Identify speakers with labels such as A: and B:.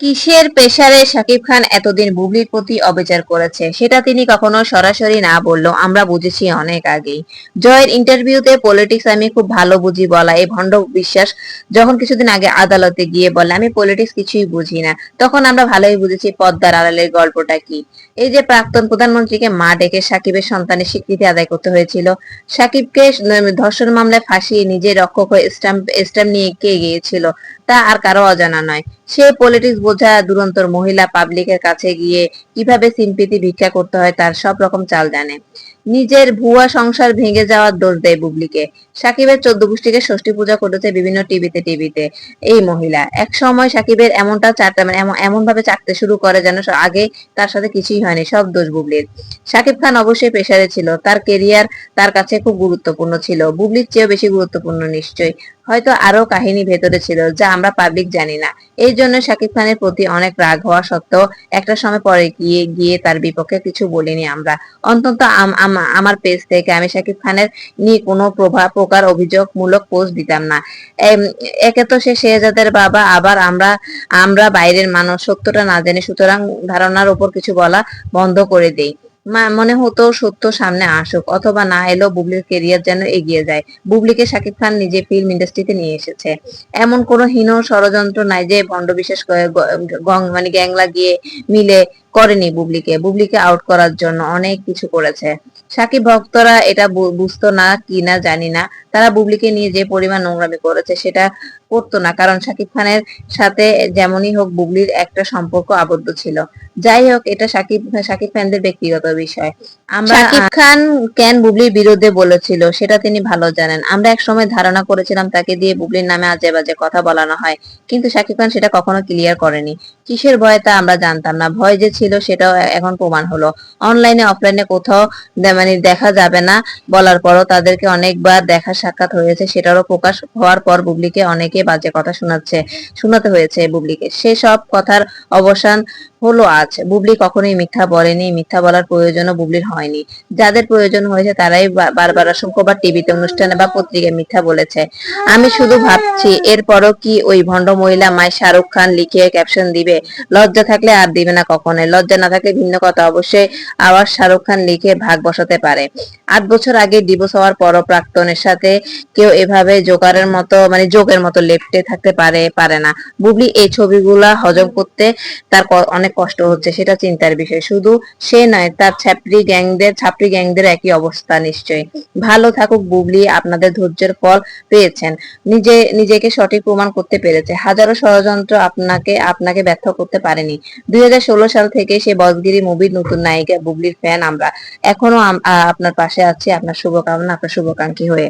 A: কিসের পেশারে শাকিব খান এতদিন বুবলির প্রতি অবিচার করেছে? সেটা তিনি কখনো সরাসরি না বললেও আমরা বুঝেছি অনেক আগেই। জয়ের ইন্টারভিউতে পলিটিক্স আমি খুব ভালো বুঝি বলা, এই ভণ্ড বিশ্বাস যখন কিছুদিন আগে আদালতে গিয়ে বলে, আমি পলিটিক্স কিছুই বুঝি না। তখন আমরা ভালোই বুঝেছি পদ্মার আড়ালের গল্পটা কি। এই যে প্রাক্তন প্রধানমন্ত্রীকে মা ডেকে সাকিবের সন্তানের স্বীকৃতি আদায় করতে হয়েছিল সাকিবকে ধর্ষণ মামলায় ফাঁসিয়ে নিজে রক্ষক হয়ে স্ট্যাম্প স্ট্যাম্প নিয়ে কে গিয়েছিল, তা আর কারও অজানা নয়। সে পলিটিক্স বোঝা দুরন্তর মহিলা পাবলিকের কাছে গিয়ে কীভাবে সিম্পিতি ভিক্ষা করতে হয় তার সব রকম চাল জানে। নিজের ভুয়া সংসার ভেঙে যাওয়ার দোষ দেয় বুবলিকে। সাকিবের চোদ্দ গোষ্ঠীকে ষষ্ঠী পূজা করেছে বিভিন্ন টিভিতে টিভিতে। এই মহিলা, এক সময় সাকিবের এমনটা চারটা মানে এমন ভাবে চাটতে শুরু করে যেন আগে তার সাথে কিছুই হয়নি, সব দোষ বুবলির। সাকিব খান অবশ্যই পেশারে ছিল, তার কেরিয়ার তার কাছে খুব গুরুত্বপূর্ণ ছিল। বুবলির চেয়েও বেশি গুরুত্বপূর্ণ নিশ্চয়ই। হয়তো আরও কাহিনী ভেতরে ছিল যা আমরা পাবলিক জানি না। এই জন্য শাকিব খানের প্রতি অনেক রাগ হওয়া সত্ত্বেও একটা সময় পরে গিয়ে গিয়ে তার বিপক্ষে কিছু বলিনি আমরা। অন্তত আমার পেজ থেকে আমি শাকিব খানের নিয়ে কোনো প্রভাব প্রকার অভিযোগমূলক পোস্ট দিতাম না। একে তো সে শেহজাদের বাবা, আবার আমরা আমরা বাইরের মানুষ। সত্যটা না জেনে সুতরাং ধারণার উপর কিছু বলা বন্ধ করে দেই। মনে হতো সত্য সামনে আসুক, অথবা না এলো বুবলির কেরিয়ার যেন এগিয়ে যায়। বুবলিকে শাকিব খান নিজে ফিল্ম ইন্ডাস্ট্রিতে নিয়ে এসেছে। এমন কোন হীন ষড়যন্ত্র নাই যে ভণ্ড বিশেষ করে মানে গ্যাং লাগিয়ে মিলে করেনি বুবলিকে। বুবলিকে আউট করার জন্য অনেক কিছু করেছে। সাকিব ভক্তরা এটা বুঝতো না কি না জানি না। তারা বুবলিকে নিয়ে যে পরিমাণ নোংরামি করেছে সেটা করতো না। কারণ শাকিব খানের সাথে যেমনই হোক বুবলির একটা সম্পর্ক আবদ্ধ ছিল। যাই হোক এটা সাকিব সাকিব খানদের ব্যক্তিগত বিষয়। আমরা সাকিব খান কেন বুবলির বিরুদ্ধে বলেছিল সেটা তিনি ভালো জানেন। আমরা এক সময় ধারণা করেছিলাম তাকে দিয়ে বুবলির নামে আজে বাজে কথা বলানো হয়। কিন্তু সাকিব খান সেটা কখনো ক্লিয়ার করেনি। কিসের ভয় তা আমরা জানতাম না। ভয় যে ছিল সেটাও এখন প্রমাণ হলো। অনলাইনে অফলাইনে কোথাও মানে দেখা যাবে না। বলার পরও তাদেরকে অনেকবার দেখা সাক্ষাৎ হয়েছে, সেটারও প্রকাশ হওয়ার পর বুবলিকে অনেকে বাজে কথা শোনাচ্ছে, শোনাতে হয়েছে বুবলিকে। সেসব কথার অবসান হলো আজ। বুবলি কখনোই মিথ্যা বলেনি। মিথ্যা বলার প্রয়োজনও বুবলির হয়নি। যাদের প্রয়োজন হয়েছে তারাই বারবার অসংখ্যবার টিভিতে অনুষ্ঠানে বা পত্রিকায় মিথ্যা বলেছে। আমি শুধু ভাবছি, এরপরও কি ওই ভণ্ড মহিলা মায় শাহরুখ খান লিখে ক্যাপশন দিবে? লজ্জা থাকলে আর দিবে না কখনোই। লজ্জা না থাকলে ভিন্ন কথা। অবশ্যই আবার শাহরুখ খান লিখে ভাগ বসাতে পারে। আট বছর আগে ডিভোর্স হওয়ার পর প্রাক্তনের সাথে কেউ এভাবে জোকারের মতো মানে যোগের মতো লেপটে থাকতে পারে পারে না। বুবলি এই ছবিগুলা হজম করতে তার অনেক কষ্ট হচ্ছে, সেটা চিন্তার বিষয়। শুধু সে নয়, তার ছাপড়ি গ্যাংদের ছাপড়ি গ্যাংদের একই অবস্থা নিশ্চয়ই। ভালো থাকুক বুবলি, আপনাদের ধৈর্যের ফল পেয়েছেন। নিজে, নিজেকে সঠিক প্রমাণ করতে পেরেছে। হাজারো ষড়যন্ত্র আপনাকে আপনাকে ব্যর্থ করতে পারেনি। দুই হাজার ষোলো সাল থেকে সে বসগিরি মুভির নতুন নায়িকা বুবলির ফ্যান আমরা। এখনও আপনার পাশে আছি। আপনার শুভকামনা, আপনার শুভকাঙ্ক্ষী হয়ে।